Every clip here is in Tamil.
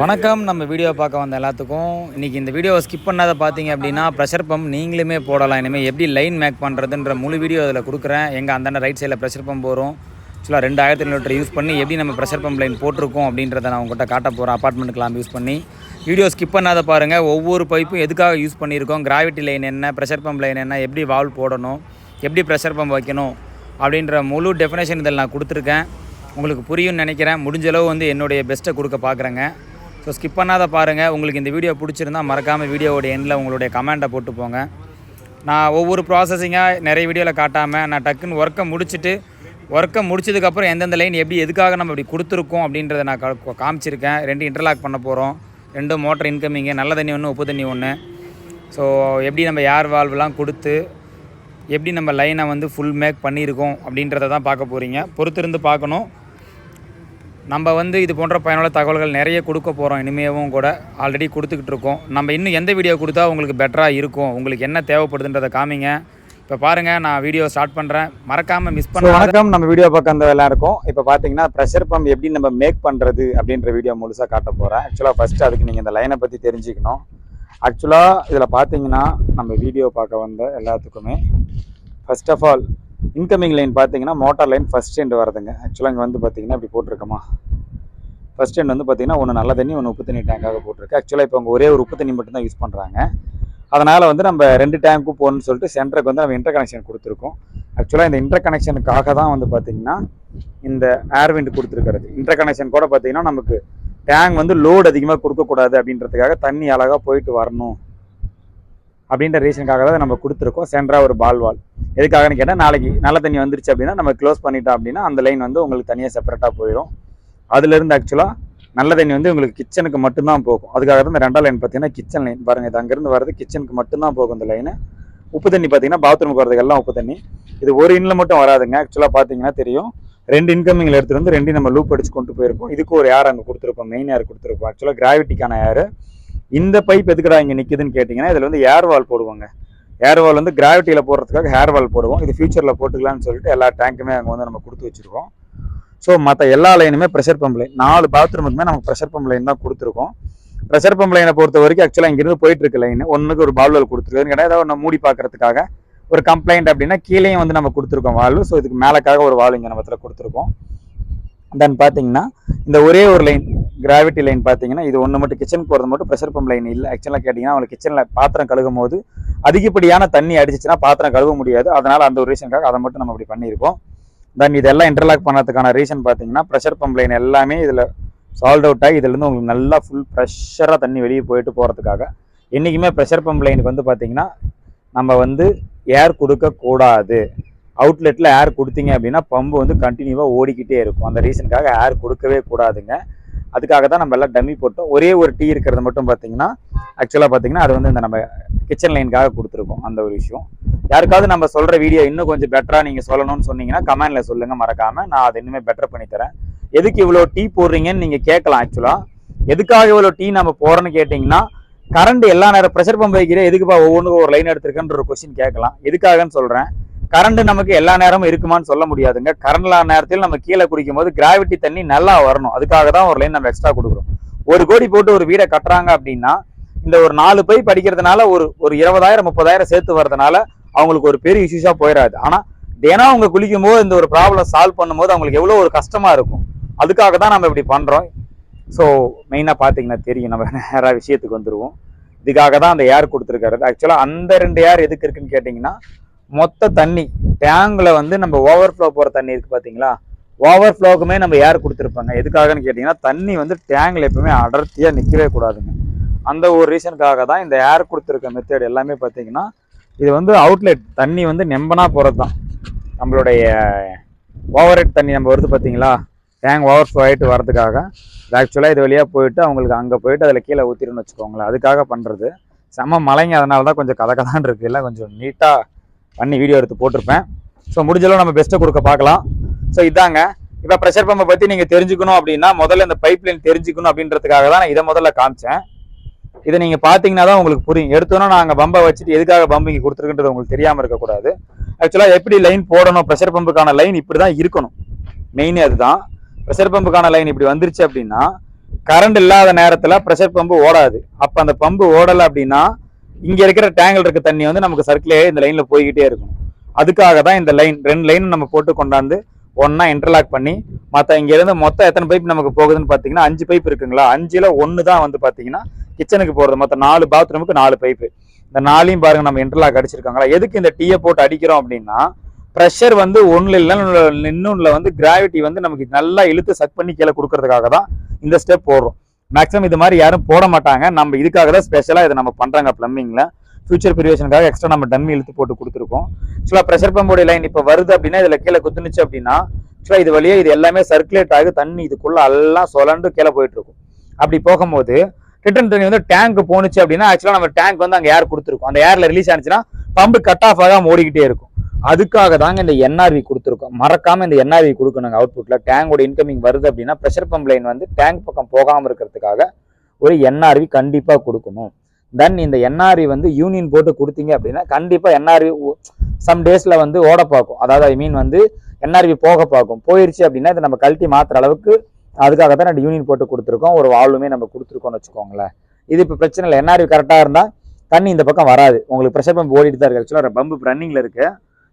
வணக்கம். நம்ம வீடியோ பார்க்க வந்த எல்லாத்துக்கும். இன்றைக்கி இந்த வீடியோவை ஸ்கிப் பண்ணாத பார்த்தீங்க அப்படின்னா ப்ரெஷர் பம்ப் நீங்களுமே போடலாம். இனிமேல் எப்படி லைன் மேக் பண்ணுறதுன்ற முழு வீடியோ அதில் கொடுக்குறேன். எங்கள் அந்தாண்ட ரைட் சைடில் ப்ரெஷர் பம்ப் வரும். ஆக்சுவலாக ரெண்டு ஆயிரத்தி லிட்டர் யூஸ் பண்ணி எப்படி நம்ம ப்ரெஷர் பம்ப் லைன் போட்டிருக்கோம் அப்படின்றத நான் உங்கள்கிட்ட காட்ட போகிறேன் அப்பார்ட்மெண்ட்டுக்கெலாம் யூஸ் பண்ணி. வீடியோ ஸ்கிப் பண்ணாத பாருங்கள் ஒவ்வொரு பைப்பும் எதுக்காக யூஸ் பண்ணியிருக்கோம்? கிராவிட்டி லைன் என்ன? ப்ரெஷர் பம்ப் லைன் என்ன? எப்படி வால்வ் போடணும்? எப்படி ப்ரெஷர் பம்ப் வைக்கணும்? அப்படின்ற முழு டெஃபினேஷன் இதில் நான் கொடுத்துருக்கேன். உங்களுக்கு புரியும்னு நினைக்கிறேன். முடிஞ்ச அளவு வந்து என்னுடைய பெஸ்ட்டை கொடுக்க பார்க்குறேங்க ஸோ ஸ்கிப் பண்ணாத பாருங்கள் உங்களுக்கு இந்த வீடியோ பிடிச்சிருந்தா மறக்காமல் வீடியோவோட எண்டில் உங்களுடைய கமெண்ட்டை போட்டு போங்க. நான் ஒவ்வொரு ப்ராசஸிங்காக நிறைய வீடியோவில் காட்டாமல் நான் டக்குன்னு ஒர்க்கை முடிச்சுட்டு ஒர்க்கை முடிச்சதுக்கப்புறம் எந்தெந்த லைன் எப்படி எதுக்காக நம்ம இப்படி கொடுத்துருக்கோம் அப்படின்றத நான் க காமிச்சிருக்கேன். ரெண்டு இன்டர்லாக் பண்ண போகிறோம் ரெண்டும் மோட்டர் இன்கமிங்கு நல்ல தண்ணி ஒன்று உப்பு தண்ணி ஒன்று ஸோ எப்படி நம்ம ஏர் வால்வ்லாம் கொடுத்து எப்படி நம்ம லைனை வந்து ஃபுல் மேக் பண்ணியிருக்கோம் அப்படின்றத தான் பார்க்க போகிறீங்க பொறுத்திருந்து பார்க்கணும். நம்ம வந்து இது போன்ற பயனுள்ள தகவல்கள் நிறைய கொடுக்க போகிறோம் இனிமேவும் கூட. ஆல்ரெடி கொடுத்துக்கிட்டு இருக்கோம். நம்ம இன்னும் எந்த வீடியோ கொடுத்தா உங்களுக்கு பெட்டராக இருக்கும்? உங்களுக்கு என்ன தேவைப்படுதுன்றதை காமிங்க. இப்போ பாருங்கள் நான் வீடியோ ஸ்டார்ட் பண்ணுறேன் மறக்காமல் மிஸ் பண்ண வணக்கம். நம்ம வீடியோ பார்க்க அந்த எல்லாம் இருக்கும். இப்போ பார்த்தீங்கன்னா ப்ரெஷர் பம்ப் எப்படி நம்ம மேக் பண்ணுறது அப்படின்ற வீடியோ முழுசாக காட்ட போகிறேன் ஆக்சுவலாக ஃபஸ்ட்டு அதுக்கு நீங்கள் இந்த லைனை பற்றி தெரிஞ்சுக்கணும். ஆக்சுவலாக இதில் பார்த்தீங்கன்னா நம்ம வீடியோ பார்க்க வந்த எல்லாத்துக்குமே first of all incoming line பார்த்தீங்கன்னா மோட்டார் லைன் ஃபர்ஸ்ட் எண்டு வருதுங்க. ஆக்சுவலாக இங்கே வந்து பார்த்தீங்கன்னா இப்படி போட்டிருக்கோமா? ஃபர்ஸ்ட் எண்ட் வந்து பார்த்தீங்கன்னா ஒன்று நல்ல தண்ணி ஒன்று உப்பு தண்ணி டேங்காக போட்டிருக்கு. ஆக்சுவலாக இப்போ அவங்க ஒரே ஒரு உப்பு தண்ணி மட்டும் தான் யூஸ் பண்ணுறாங்க அதனால் வந்து நம்ம ரெண்டு டேங்க்கும் போகணும்னு சொல்லிட்டு சென்டருக்கு வந்து நம்ம இன்டர் கனெக்ஷன் கொடுத்துருக்கோம் ஆக்சுவலாக இந்த இன்டர் கனெக்ஷனுக்காக தான் வந்து பார்த்திங்கன்னா இந்த ஏர்விண்ட் கொடுத்துருக்கிறது. இன்டர் கனெக்ஷன் கூட பார்த்தீங்கன்னா நமக்கு டேங்க் வந்து லோடு அதிகமாக கொடுக்கக்கூடாது அப்படின்றதுக்காக தண்ணி அழகாக போயிட்டு வரணும். அப்படின்ற ரீசனுக்காக தான் நம்ம கொடுத்துருக்கோம். சென்டராக ஒரு பால் வால். எதுக்காகன்னு கேட்டால் நாளைக்கு நல்ல தண்ணி வந்துருச்சு அப்படின்னா நம்ம க்ளோஸ் பண்ணிட்டோம் அப்படின்னா அந்த லைன் வந்து உங்களுக்கு தனியாக செப்பரேட்டாக போயிடும் அதுலேருந்து ஆக்சுவலாக நல்ல தண்ணி வந்து உங்களுக்கு கிச்சனுக்கு மட்டும்தான் போகும். அதுக்காக தான் இந்த ரெண்டாம் லைன் பார்த்தீங்கன்னா கிச்சன் லைன் பாருங்கள் இது அங்கேருந்து வர்றது கிச்சனுக்கு மட்டும்தான் போகும் இந்த லைனு உப்பு தண்ணி பார்த்தீங்கன்னா பாத்ரூமுக்கு வரதுக்கு எல்லாம் உப்பு தண்ணி. இது ஒரு இன்ல மட்டும் வராதுங்க. ஆக்சுவலாக பார்த்தீங்கன்னா தெரியும். ரெண்டு இன்கமிங்கில் எடுத்துகிட்டு வந்து ரெண்டையும் நம்ம லூப் அடிச்சு கொண்டு போயிருப்போம் இதுக்கு ஒரு ஏர் அங்கே கொடுத்துருப்போம்? மெயின் ஏர் கொடுத்துருப்போம்? ஆக்சுவலாக கிராவிட்டிக்கான ஏர் இந்த பைப் எதுக்குடா இங்கே நிற்குதுன்னு கேட்டிங்கன்னா இதில் வந்து ஏர் வால் போடுவாங்க. ஏர் வால் வந்து கிராவிட்டியில் போடுறதுக்காக ஹேர் வால் போடுவோம். இது ஃபியூச்சரில் போட்டுக்கலாம்னு சொல்லிட்டு எல்லா டேங்க்குமே அங்கே வந்து நம்ம கொடுத்து வச்சிருக்கோம். ஸோ மற்ற எல்லா லைனுமே ப்ரெஷர் பம்ப் லைன் நாலு பாத்ரூமுக்குமே நம்ம ப்ரெஷர் பம்ப் லைன் தான் கொடுத்துருக்கோம். ப்ரெஷர் பம்ப் லைனை பொறுத்த வரைக்கும் ஆக்சுவலாக இங்கிருந்து போயிட்டு இருக்க லைன் ஒன்றுக்கு ஒரு பால்வல் கொடுத்துருக்குன்னு கேட்டால் ஏதாவது ஒன்று மூடி பார்க்கறதுக்காக ஒரு கம்ப்ளைண்ட் அப்படின்னா கீழேயும் வந்து நம்ம கொடுத்துருக்கோம் வால்வு ஸோ இதுக்கு மேலக்காக ஒரு வால்வு இங்கே நம்ம இடத்துல கொடுத்துருக்கோம். தென் பார்த்தீங்கன்னா இந்த ஒரே ஒரு லைன் கிராவிட்டி லைன் பார்த்தீங்கன்னா இது ஒன்று மட்டும் கிச்சன் போகிறது மட்டும் ப்ரெஷர் பம்ப் லைன் இல்லை. ஆக்சுவலாக கேட்டிங்கன்னா அவங்க கிச்சனில் பாத்திரம் கழுகும் போது அதிகப்படியான தண்ணி அடிச்சிச்சுன்னா பாத்திரம் கழுவ முடியாது. அதனால் அந்த ஒரு ரீசனுக்காக அதை மட்டும் நம்ம அப்படி பண்ணியிருக்கோம். தென் இதெல்லாம் இன்டர்லாக் பண்ணதுக்கான ரீசன் பார்த்தீங்கன்னா ப்ரெஷர் பம்ப் லைன் எல்லாமே இதில் சால்வ் அவுட் ஆகி இதுலேருந்து உங்களுக்கு நல்லா ஃபுல் ப்ரெஷராக தண்ணி வெளியே போயிட்டு போகிறதுக்காக என்றைக்குமே ப்ரெஷர் பம்ப் லைனுக்கு வந்து பார்த்திங்கன்னா நம்ம வந்து ஏர் கொடுக்கக்கூடாது அவுட்லெட்டில் ஏர் கொடுத்தீங்க அப்படின்னா பம்பு வந்து கண்டினியூவாக ஓடிக்கிட்டே இருக்கும். அந்த ரீசனுக்காக ஏர் கொடுக்கவே கூடாதுங்க. அதுக்காக தான் நம்ம எல்லாம் டம்மி போட்டோம். ஒரே ஒரு டீ இருக்கிறது மட்டும் பார்த்தீங்கன்னா ஆக்சுவலாக பார்த்தீங்கன்னா அது வந்து இந்த நம்ம கிச்சன் லைனுக்காக கொடுத்துருக்கோம். அந்த ஒரு விஷயம். யாருக்காவது நம்ம சொல்கிற வீடியோ இன்னும் கொஞ்சம் பெட்டராக நீங்கள் சொல்லணும்னு சொன்னீங்கன்னா கமெண்ட்டில் சொல்லுங்கள் மறக்காமல் நான் அதை இன்னுமே பெட்டர் பண்ணித்தரேன் எதுக்கு இவ்வளோ டீ போடுறீங்கன்னு நீங்கள் கேட்கலாம் ஆக்சுவலாக எதுக்காக இவ்வளோ டீ நம்ம போடுறோன்னு கேட்டிங்கன்னா கரண்ட் எல்லா நேரம் ப்ரெஷர் பம்ப் வைக்கிற எதுக்குப்பா ஒவ்வொன்றுக்கும் ஒரு லைன் எடுத்திருக்கன்ற ஒரு கொஸ்டின் கேட்கலாம். எதுக்காகன்னு சொல்கிறேன் கரண்ட் நமக்கு எல்லா நேரமும் இருக்குமான்னு சொல்ல முடியாதுங்க. கரண்ட் இல்லாத நேரத்தில் நம்ம கீழே குடிக்கும் போது கிராவிட்டி தண்ணி நல்லா வரணும். அதுக்காக தான் ஒரு லைன் நம்ம எக்ஸ்ட்ரா கொடுக்குறோம். ஒரு கோடி போட்டு ஒரு வீடை கட்டுறாங்க அப்படின்னா இந்த ஒரு நாலு பை படிக்கிறதுனால ஒரு ஒரு இருபதாயிரம் முப்பதாயிரம் சேர்த்து வர்றதுனால அவங்களுக்கு ஒரு பெரிய இஷ்யூஸாக போயிடாது ஆனால் தினம் அவங்க குளிக்கும் போது இந்த ஒரு ப்ராப்ளம் சால்வ் பண்ணும்போது அவங்களுக்கு எவ்வளோ ஒரு கஷ்டமாக இருக்கும். அதுக்காக தான் நம்ம இப்படி பண்ணுறோம் ஸோ மெயினாக பார்த்தீங்கன்னா தெரியும். நம்ம நேராக விஷயத்துக்கு வந்துடுவோம் இதுக்காக தான் அந்த ஏர் கொடுத்துருக்காரு ஆக்சுவலாக அந்த ரெண்டு ஏர் எதுக்கு இருக்குன்னு கேட்டிங்கன்னா மொத்த தண்ணி டேங்கில் வந்து நம்ம ஓவர் ஃப்ளோ போகிற தண்ணி இருக்குது பார்த்தீங்களா ஓவர் ஃப்ளோக்குமே நம்ம ஏர் கொடுத்துருப்பாங்க. எதுக்காகன்னு கேட்டிங்கன்னா தண்ணி வந்து டேங்கில் எப்பவுமே அடர்த்தியாக நிற்கவே கூடாதுங்க. அந்த ஒரு ரீசனுக்காக தான் இந்த ஏர் கொடுத்துருக்க மெத்தேட் எல்லாமே பார்த்தீங்கன்னா இது வந்து அவுட்லெட் தண்ணி வந்து நெம்பனா போகிறது தான் நம்மளுடைய ஓவர் ஹெட் தண்ணி நம்ம வருது பார்த்தீங்களா டேங்க் ஓவர் ஃப்ளோ ஆகிட்டு வரதுக்காக ஆக்சுவலாக இது வழியாக போயிட்டு அவங்களுக்கு அங்கே போயிட்டு அதில் கீழே ஊற்றிடுன்னு வச்சுக்கோங்களேன். அதுக்காக பண்ணுறது செம்ம மழைங்க அதனால தான் கொஞ்சம் கதை கதான் இருக்குது எல்லாம் கொஞ்சம் நீட்டாக பண்ணி வீடியோ எடுத்து போட்டிருப்பேன். ஸோ முடிஞ்சளவு நம்ம பெஸ்ட்டை கொடுக்க பார்க்கலாம். ஸோ இதாங்க. இப்போ ப்ரெஷர் பம்பை பற்றி நீங்கள் தெரிஞ்சுக்கணும் அப்படின்னா முதல்ல இந்த பைப் லைன் தெரிஞ்சுக்கணும் அப்படின்றதுக்காக தான் நான் இதை முதல்ல காமிச்சேன். இதை நீங்கள் பார்த்தீங்கன்னா தான் உங்களுக்கு புரியும். எடுத்தோன்னா நாங்கள் பம்பை வச்சுட்டு எதுக்காக பம்பு இங்கே கொடுத்துருக்குன்றது உங்களுக்கு தெரியாமல் இருக்கக்கூடாது. ஆக்சுவலாக எப்படி லைன் போடணும்? ப்ரெஷர் பம்புக்கான லைன் இப்படி தான் இருக்கணும். மெயினே அதுதான். ப்ரெஷர் பம்புக்கான லைன் இப்படி வந்துருச்சு அப்படின்னா கரண்ட் இல்லாத நேரத்தில் ப்ரெஷர் பம்பு ஓடாது. அப்போ அந்த பம்பு ஓடலை அப்படின்னா இங்க இருக்கிற டேங்கில் இருக்க தண்ணி வந்து நமக்கு சர்க்கிளே இந்த லைன்ல போய்கிட்டே இருக்கும் அதுக்காக தான் இந்த லைன் ரெண்டு லைன் நம்ம போட்டு கொண்டாந்து ஒன்னா இன்டர்லாக் பண்ணி மற்ற இங்க இருந்து மொத்தம் எத்தனை பைப் நமக்கு போகுதுன்னு பாத்தீங்கன்னா அஞ்சு பைப் இருக்குங்களா? அஞ்சுல ஒன்று தான் வந்து பாத்தீங்கன்னா கிச்சனுக்கு போறது. மற்ற நாலு பாத்ரூமுக்கு நாலு பைப்பு இந்த நாலையும் பாருங்க நம்ம இன்டர்லாக் அடிச்சிருக்காங்களா? எதுக்கு இந்த டீயை போட்டு அடிக்கிறோம் அப்படின்னா ப்ரெஷர் வந்து ஒன்றுல இல்லை நின்னுல வந்து கிராவிட்டி வந்து நமக்கு நல்லா இழுத்து சக் பண்ணி கீழே கொடுக்கறதுக்காக தான் இந்த ஸ்டெப் போடுறோம். மேக்ஸிமம் இது மாதிரி யாரும் போட மாட்டாங்க. நம்ம இதுக்காக தான் ஸ்பெஷலாக இதை நம்ம பண்ணுறாங்க ப்ளம்பிங்கில் ஃபியூச்சர் ப்ரிவேஷனுக்காக எக்ஸ்ட்ரா நம்ம டம்மி இழுத்து போட்டு கொடுத்துருக்கோம். ஆக்சுவலாக ப்ரெஷர் பம்புடைய லைன் இப்போ வருது அப்படின்னா இதில் கீழே குத்துனுச்சு அப்படின்னா ஆக்சுவலாக இது வழியே இது எல்லாமே சர்க்குலேட் ஆகி தண்ணி இதுக்குள்ளே எல்லாம் சொலண்டு கீழே போயிட்டுருக்கும். அப்படி போகும்போது ரிட்டர்ன் தண்ணி வந்து டேங்க் போணுச்சு அப்படின்னா ஆக்சுவலாக நம்ம டேங்க் வந்து அங்கே ஏர் கொடுத்துருக்கோம்? அந்த ஏரில் ரிலீஸ் ஆனிச்சுன்னா பம்பு கட் ஆஃப் ஆகாம ஓடிக்கிட்டே இருக்கும். அதுக்காக தாங்க இந்த என்ஆர்வி கொடுத்துருக்கோம். மறக்காம இந்த என்ஆர்வி கொடுக்கணுங்க அவுட்புட்ல டேங்கோட இன்கமிங் வருது அப்படின்னா ப்ரெஷர் பம்ப் லைன் வந்து டேங்க் பக்கம் போகாமல் இருக்கிறதுக்காக ஒரு என்ஆர்வி கண்டிப்பாக கொடுக்கணும். தென் இந்த என்ஆர்வி வந்து யூனியன் போட்டு கொடுத்தீங்க அப்படின்னா கண்டிப்பாக என்ஆர்வி சம் டேஸில் வந்து ஓட பார்க்கும். அதாவது ஐ மீன் வந்து என்ஆர்வி போக பார்க்கும். போயிடுச்சு அப்படின்னா இதை நம்ம கழட்டி மாற்றுற அளவுக்கு அதுக்காக தான் நம்ம யூனியன் போட்டு கொடுத்துருக்கோம். ஒரு வால்வுமே நம்ம கொடுத்துருக்கோம்னு வச்சுக்கோங்களேன். இது இப்போ பிரச்சனை இல்லை. என்ஆர்வி கரெக்டாக இருந்தால் தண்ணி இந்த பக்கம் வராது. உங்களுக்கு ப்ரெஷர் பம்ப் ஓடிட்டு தான் இருக்குது ஆக்சுவலாக பம்பு ரன்னிங்கில் இருக்குது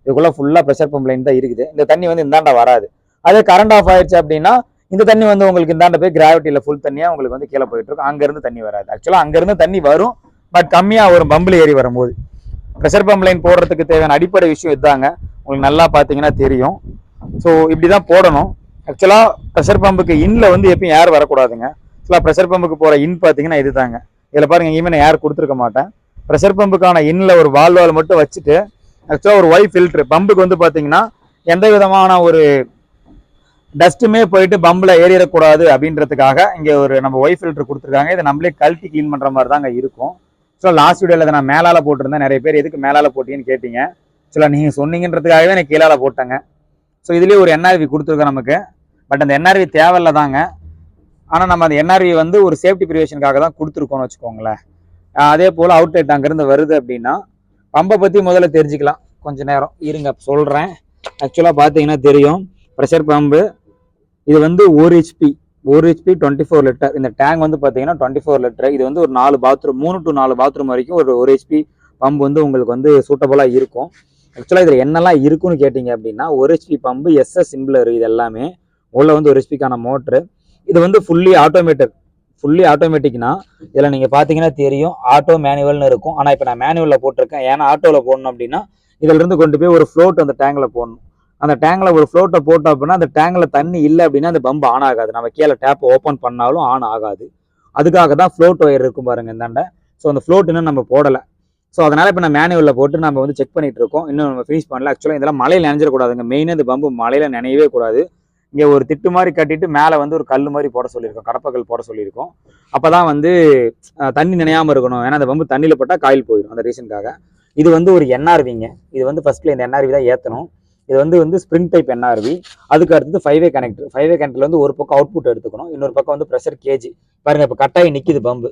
இதுக்குள்ளே ஃபுல்லாக ப்ரெஷர் பம்ப் லைன் தான் இருக்குது. இந்த தண்ணி வந்து இந்தாண்ட வராது. அதே கரண்ட் ஆஃப் ஆயிடுச்சு அப்படின்னா இந்த தண்ணி வந்து உங்களுக்கு இந்தாண்ட போய் கிராவிட்டியில் ஃபுல் தண்ணியாக உங்களுக்கு வந்து கீழே போயிட்டு இருக்கும். அங்கேருந்து தண்ணி வராது. ஆக்சுவலாக அங்கேருந்து தண்ணி வரும் பட் கம்மியாக வரும் பம்பில் ஏறி வரும்போது. ப்ரெஷர் பம்ப் லைன் போடுறதுக்கு தேவையான அடிப்படை விஷயம் இதாங்க. உங்களுக்கு நல்லா பார்த்தீங்கன்னா தெரியும். ஸோ இப்படி தான் போடணும் ஆக்சுவலாக ப்ரெஷர் பம்புக்கு இன்ல வந்து எப்பயும் ஏர் வரக்கூடாதுங்க. ஆக்சுவலாக ப்ரெஷர் பம்புக்கு போகிற இன் பார்த்தீங்கன்னா இது தாங்க இதில் பாருங்கள் எங்கேயுமே நான் ஏர் கொடுத்துருக்க மாட்டேன். ப்ரெஷர் பம்புக்கான இன்ல ஒரு வால்வால் மட்டும் வச்சுட்டு ஆக்சுவலாக ஒரு ஒய் ஃபில்ட்ரு பம்புக்கு வந்து பார்த்தீங்கன்னா எந்த விதமான ஒரு டஸ்ட்டுமே போயிட்டு பம்பில் ஏறிடக்கூடாது அப்படின்றதுக்காக இங்கே ஒரு நம்ம ஒய் ஃபில்ட்ரு கொடுத்துருக்காங்க. இதை நம்மளே கழட்டி க்ளீன் பண்ணுற மாதிரி தாங்க இருக்கும் ஸோ லாஸ்ட் வீடியோவில் இதை நான் மேலால் போட்டிருந்தேன். நிறைய பேர் எதுக்கு மேலால் போட்டீங்கன்னு கேட்டீங்க. ஆக்சுவலாக நீங்கள் சொன்னீங்கன்றதுக்காகவே நான் கீழால் போட்டேங்க. ஸோ இதுலேயே ஒரு என்ஆர்வி கொடுத்துருக்கோம் நமக்கு. பட் அந்த என்ஆர்வி தேவையில்ல தாங்க. ஆனால் நம்ம அந்த என்ஆர்வி வந்து ஒரு சேஃப்டி ப்ரிவேஷனுக்காக தான் கொடுத்துருக்கோம்னு வச்சுக்கோங்களேன். அதே போல் அவுட்லெட் அங்கேருந்து வருது அப்படின்னா பம்பை பற்றி முதல்ல தெரிஞ்சுக்கலாம். கொஞ்சம் நேரம். இருங்க சொல்கிறேன் ஆக்சுவலாக பார்த்தீங்கன்னா தெரியும். ப்ரெஷர் பம்பு இது வந்து ஒரு ஹெச்பி ஒரு ஹெச்பி டுவெண்ட்டி ஃபோர் லிட்டர் இந்த டேங்க் வந்து பார்த்தீங்கன்னா டுவெண்ட்டி ஃபோர் லிட்டர் இது வந்து ஒரு நாலு பாத்ரூம் மூணு டு நாலு பாத்ரூம் வரைக்கும் ஒரு ஒரு ஹெச்பி பம்பு வந்து உங்களுக்கு வந்து சூட்டபுளாக இருக்கும். ஆக்சுவலாக இதில் என்னெல்லாம் இருக்குன்னு கேட்டிங்க அப்படின்னா ஒரு ஹெச்பி பம்பு எஸ்எஸ் சிம்பிளர் இது எல்லாமே. உள்ள வந்து ஒரு ஹெச்பிக்கான மோட்ரு இது வந்து ஃபுல்லி ஆட்டோமேட்டட் ஃபுல்லி ஆட்டோமேட்டிக்னா இதில் நீங்கள் பார்த்தீங்கன்னா தெரியும் ஆட்டோ மேனுவல்னு இருக்கும். ஆனால் இப்போ நான் மேனுவலில் போட்டிருக்கேன். ஏன்னா ஆட்டோவில் போடணும் அப்படின்னா இதிலிருந்து கொண்டு போய் ஒரு ஃப்ளோட் அந்த டேங்கில் போடணும். அந்த டேங்கில் ஒரு ஃப்ளோட்டை போட்டோம் அப்படின்னா அந்த டேங்கில் தண்ணி இல்லை அப்படின்னா அந்த பம்பு ஆன் ஆகாது. நம்ம கீழே டேப் ஓப்பன் பண்ணாலும் ஆன் ஆகாது. அதுக்காக தான் ஃப்ளோட் ஒயர் இருக்கும் பாருங்கள் இந்தாண்ட ஸோ அந்த ஃப்ளோட் இன்னும் நம்ம போடலை. ஸோ அதனால் இப்போ நான் மேனுவலில் போட்டு நம்ம வந்து செக் பண்ணிகிட்டு இருக்கோம். இன்னும் நம்ம ஃபினிஷ் பண்ணல. ஆக்சுவலாக இதெல்லாம் மழையில் நினைஞ்சிடக்கூடாதுங்க. மெயினாக இந்த பம்பு மழையில் நினையவே கூடாது. இங்கே ஒரு திட்டு மாதிரி கட்டிட்டு மேலே வந்து ஒரு கல் மாதிரி போட சொல்லியிருக்கோம். கடப்பக்கல் போட சொல்லியிருக்கோம். அப்போ தான் வந்து தண்ணி நினையாமல் இருக்கணும். ஏன்னா அந்த பம்பு தண்ணியில் போட்டால் காயில் போயிடும் அந்த ரீசனுக்காக இது வந்து ஒரு என்ஆர்விங்க இது வந்து ஃபஸ்ட்டில் இந்த என்ஆர்வி தான் ஏற்றணும் இது வந்து வந்து ஸ்ப்ரிங் டைப் என்ஆர்வி அதுக்கு அடுத்தது five way connector five way கனெக்டர்ல வந்து ஒரு பக்கம் அவுட்புட் எடுத்துக்கணும். இன்னொரு பக்கம் வந்து ப்ரெஷர் கேஜி பாருங்க இப்போ கட்டாயி நிற்கிது பம்பு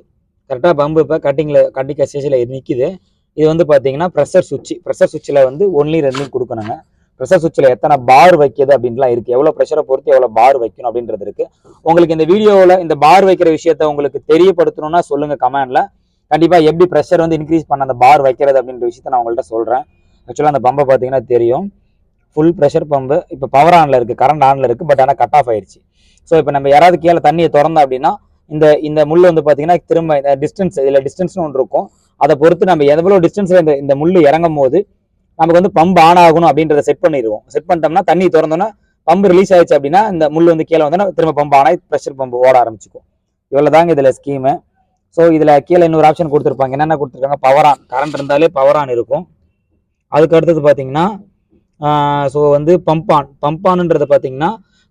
கரெக்டாக பம்பு இப்போ கட்டிங்கில் கட்டிக்க ஸ்டேஜில் நிற்கிது இது வந்து பார்த்தீங்கன்னா ப்ரெஷர் சுவிட்ச் ப்ரெஷர் சுவிட்சில் வந்து ஒன்லி ரெண்டுலையும் கொடுக்கணுங்க. ப்ரெஷர் சுவிட்சில் எத்தனை பார் வைக்கிது அப்படின்லாம் இருக்குது எவ்வளோ ப்ரெஷரை பொறுத்து எவ்வளோ பார் வைக்கணும் அப்படின்றது இருக்குது உங்களுக்கு இந்த வீடியோவில் இந்த பார் வைக்கிற விஷயத்த உங்களுக்கு தெரியப்படுத்தணும்னா சொல்லுங்கள் கமெண்டில் கண்டிப்பாக எப்படி ப்ரெஷர் வந்து இன்க்ரீஸ் பண்ண அந்த பார் வைக்கிறது அப்படின்ற விஷயத்த நான் உங்கள்கிட்ட சொல்கிறேன் ஆக்சுவலாக அந்த பம்பை பார்த்தீங்கன்னா தெரியும். ஃபுல் ப்ரெஷர் பம்பு இப்போ பவர் ஆனில் இருக்குது கரண்ட் ஆனில் இருக்குது பட் ஆனால் கட் ஆஃப் ஆயிடுச்சு ஸோ இப்போ நம்ம யாராவது கீழே தண்ணியை திறந்தோம் அப்படின்னா இந்த இந்த முள் வந்து பார்த்தீங்கன்னா திரும்ப இந்த டிஸ்டன்ஸ் இதில் டிஸ்டன்ஸ்னு ஒன்று இருக்கும். அதை பொறுத்து நம்ம எவ்வளோ டிஸ்டன்ஸில் இந்த இந்த முள் இறங்கும் போது நமக்கு வந்து பம்ப் ஆன் ஆகணும் அப்படின்றத செட் பண்ணிடுவோம். செட் பண்ணிட்டோம்னா தண்ணி திறந்தோன்னா பம்பு ரிலீஸ் ஆயிடுச்சு அப்படின்னா இந்த முள் வந்து கீழே வந்தோன்னா திரும்ப பம்ப் ஆனாய் ப்ரெஷர் பம்ப் ஓட ஆரம்பிச்சுக்கும். இவ்வளோ தாங்க இதில் ஸ்கீமு ஸோ இதில் கீழே இன்னொரு ஆப்ஷன் கொடுத்துருப்பாங்க. என்னென்ன கொடுத்துருக்காங்க? பவர் ஆன் கரண்ட் இருந்தாலே பவர் ஆன் இருக்கும். அதுக்கு அடுத்தது பார்த்தீங்கன்னா ஸோ வந்து பம்ப் ஆன் பம்ப் ஆன்ன்றது பார்த்தீங்கன்னா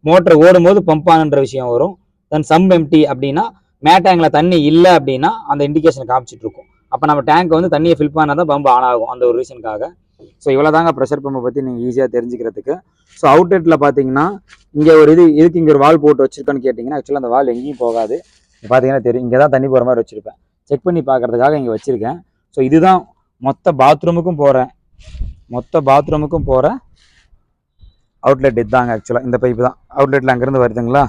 மோட்டர் ஓடும்போது பம்ப் ஆனுன்ற விஷயம் வரும். தென் சம் எம்டி அப்படின்னா மேட்டேங்கில் தண்ணி இல்லை அப்படின்னா அந்த இண்டிகேஷன் காமிச்சிட்டு இருக்கும். அப்போ நம்ம டேங்க் வந்து தண்ணியை ஃபில் பண்ணால் தான் பம்ப் ஆன் ஆகும். அந்த ஒரு ரீசனுக்காக ஸோ இவ்வளோ தாங்க ப்ரெஷர் பம்பை பற்றி நீங்கள் ஈஸியாக தெரிஞ்சுக்கிறதுக்கு. ஸோ அவுட்லெட்டில் பார்த்தீங்கன்னா இங்கே ஒரு இது இதுக்கு இங்கே ஒரு வால் போட்டு வச்சிருக்கேன்னு கேட்டிங்கன்னா ஆக்சுவலாக அந்த வால் எங்கேயும் போகாது. பார்த்தீங்கன்னா தெரியும் இங்கே தான் தண்ணி போகிற மாதிரி வச்சுருப்பேன். செக் பண்ணி பார்க்கறதுக்காக இங்கே வச்சுருக்கேன். ஸோ இதுதான் மொத்த பாத்ரூமுக்கும் போகிறேன் மொத்த பாத்ரூமுக்கும் போகிற அவுட்லெட் இதுதாங்க ஆக்சுவலாக இந்த பைப்பு தான். அவுட்லெட்டில் அங்கேருந்து வருதுங்களா?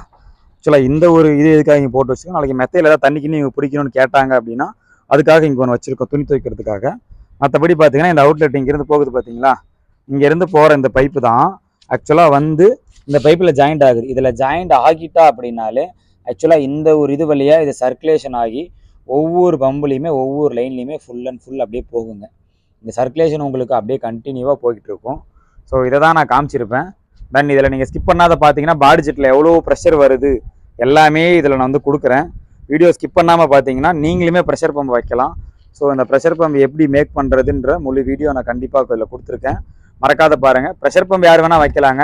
ஆக்சுவலாக இந்த ஒரு இது எதுக்காக இங்கே போட்டு வச்சுருக்கோம்? நாளைக்கு மெத்தையில் ஏதாவது தண்ணிக்குன்னு இங்கே இவங்க பிடிக்கணும்னு கேட்டாங்க அப்படின்னா அதுக்காக இங்கே ஒன்று வச்சுருக்கோம் துணி துவைக்கிறதுக்காக. மற்றபடி பார்த்தீங்கன்னா இந்த அவுட்லெட் இங்கேருந்து போகுது பார்த்தீங்களா இங்கேருந்து போகிற இந்த பைப்பு தான் ஆக்சுவலாக வந்து இந்த பைப்பில் ஜாயிண்ட் ஆகுது. இதில் ஜாயிண்ட் ஆகிட்டா அப்படின்னாலே ஆக்சுவலாக இந்த ஒரு இது வழியாக இது சர்க்குலேஷன் ஆகி ஒவ்வொரு பம்புலையுமே ஒவ்வொரு லைன்லையுமே ஃபுல் அண்ட் ஃபுல் அப்படியே போகுங்க. இந்த சர்க்குலேஷன் உங்களுக்கு அப்படியே கண்டினியூவாக போய்கிட்டு இருக்கும். ஸோ இதை தான் நான் காமிச்சிருப்பேன். தென் இதில் நீங்கள் ஸ்கிப் பண்ணாத பார்த்தீங்கன்னா பாடி ஜெட்டில் எவ்வளோ ப்ரெஷர் வருது எல்லாமே இதில் நான் வந்து கொடுக்குறேன். வீடியோ ஸ்கிப் பண்ணாமல் பார்த்தீங்கன்னா நீங்களுமே ப்ரெஷர் பம்ப் வைக்கலாம். ஸோ இந்த ப்ரெஷர் பம்ப் எப்படி மேக் பண்ணுறதுன்ற முழு வீடியோ நான் கண்டிப்பாக இதில் கொடுத்துருக்கேன். மறக்காத பாருங்கள் ப்ரெஷர் பம்ப் யார் வேணால் வைக்கலாங்க.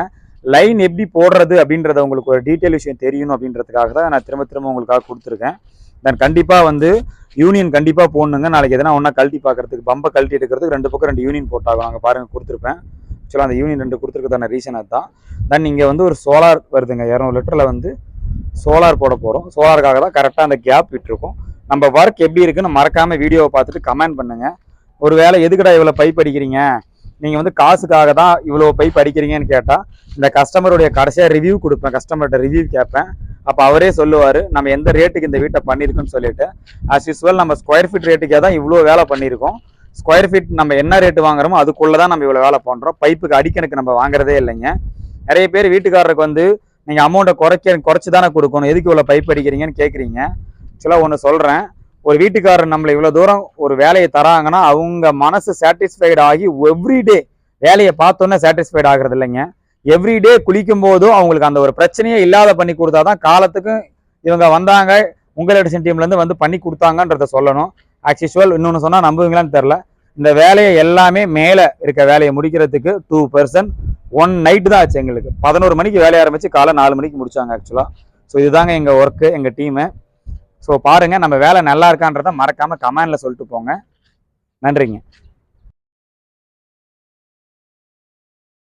லைன் எப்படி போடுறது அப்படின்றத உங்களுக்கு ஒரு டீட்டெயில் விஷயம் தெரியணும் அப்படின்றதுக்காக தான் நான் திரும்ப திரும்ப உங்களுக்காக கொடுத்துருக்கேன். தென் கண்டிப்பாக வந்து யூனியன் கண்டிப்பாக போடணுங்க. நாளைக்கு எதனா ஒன்றா கழட்டி பார்க்குறதுக்கு பம்பை கழட்டி எடுக்கிறதுக்கு ரெண்டு பக்கம் ரெண்டு யூனியன் போட்டாகும் அங்கே பாருங்கள் கொடுத்துருப்பேன். ஆக்சுவலாக அந்த யூனியன் ரெண்டு கொடுத்துருக்கதான ரீசன் அதுதான். தென் இங்கே வந்து ஒரு சோலார் வருதுங்க. இரநூறு லிட்டரில் வந்து சோலார் போட போகிறோம் சோலாருக்காக தான் கரெக்டாக அந்த கேப் விட்டுருக்கோம். நம்ம ஒர்க் எப்படி இருக்குன்னு மறக்காமல் வீடியோவை பார்த்துட்டு கமெண்ட் பண்ணுங்கள் ஒருவேளை எதுக்குடா இவ்வளோ பைப் அடிக்கிறீங்க நீங்கள் வந்து காசுக்காக தான் இவ்வளோ பைப் அடிக்கிறீங்கன்னு கேட்டால் இந்த கஸ்டமருடைய கடைசியாக ரிவ்யூ கொடுப்பேன். கஸ்டமர்கிட்ட ரிவ்யூ கேட்பேன். அப்போ அவரே சொல்லுவார் நம்ம எந்த ரேட்டுக்கு இந்த வீட்டை பண்ணியிருக்குன்னு சொல்லிட்டு. ஆஸ் யூஸ்வல் நம்ம ஸ்கொயர் ஃபீட் ரேட்டுக்கே தான் இவ்வளோ வேலை பண்ணியிருக்கோம். ஸ்கொயர் ஃபீட் நம்ம என்ன ரேட்டு வாங்குறோமோ அதுக்குள்ளே தான் நம்ம இவ்வளோ வேலை பண்ணுறோம் பைப்புக்கு அடிக்கணுக்கு நம்ம வாங்குறதே இல்லைங்க. நிறைய பேர் வீட்டுக்காரருக்கு வந்து நீங்கள் அமௌண்ட்டை குறைக்க குறைச்சி தானே கொடுக்கணும். எதுக்கு இவ்வளோ பைப் அடிக்கிறீங்கன்னு கேட்குறீங்க ஆக்சுவலாக ஒன்று சொல்கிறேன் ஒரு வீட்டுக்காரர் நம்மளை இவ்வளோ தூரம் ஒரு வேலையை தராங்கன்னா அவங்க மனசு சாட்டிஸ்ஃபைடு ஆகி எவ்ரிடே வேலையை பார்த்தோன்னே சாட்டிஸ்ஃபைடு ஆகிறது இல்லைங்க. எவ்ரிடே குளிக்கும் போதும் அவங்களுக்கு அந்த ஒரு பிரச்சனையே இல்லாத பண்ணி கொடுத்தாதான் காலத்துக்கும் இவங்க வந்தாங்க உங்கள் எடிஷன் டீம்லேருந்து வந்து பண்ணி கொடுத்தாங்கன்றத சொல்லணும். ஆக்சுவல் இன்னொன்று சொன்னால் நம்புவீங்களான்னு தெரில இந்த வேலையை எல்லாமே மேலே இருக்க வேலையை முடிக்கிறதுக்கு டூ பர்சன்ட் ஒன் நைட்டு தான் ஆச்சு எங்களுக்கு. பதினோரு மணிக்கு வேலையை ஆரம்பித்து காலை நாலு மணிக்கு முடிச்சாங்க ஆக்சுவலாக ஸோ இதுதாங்க எங்கள் ஒர்க்கு எங்கள் டீமு ஸோ பாருங்கள் நம்ம வேலை நல்லா இருக்கான்றதை மறக்காமல் கமெண்டில் சொல்லிட்டு போங்க. நன்றிங்க.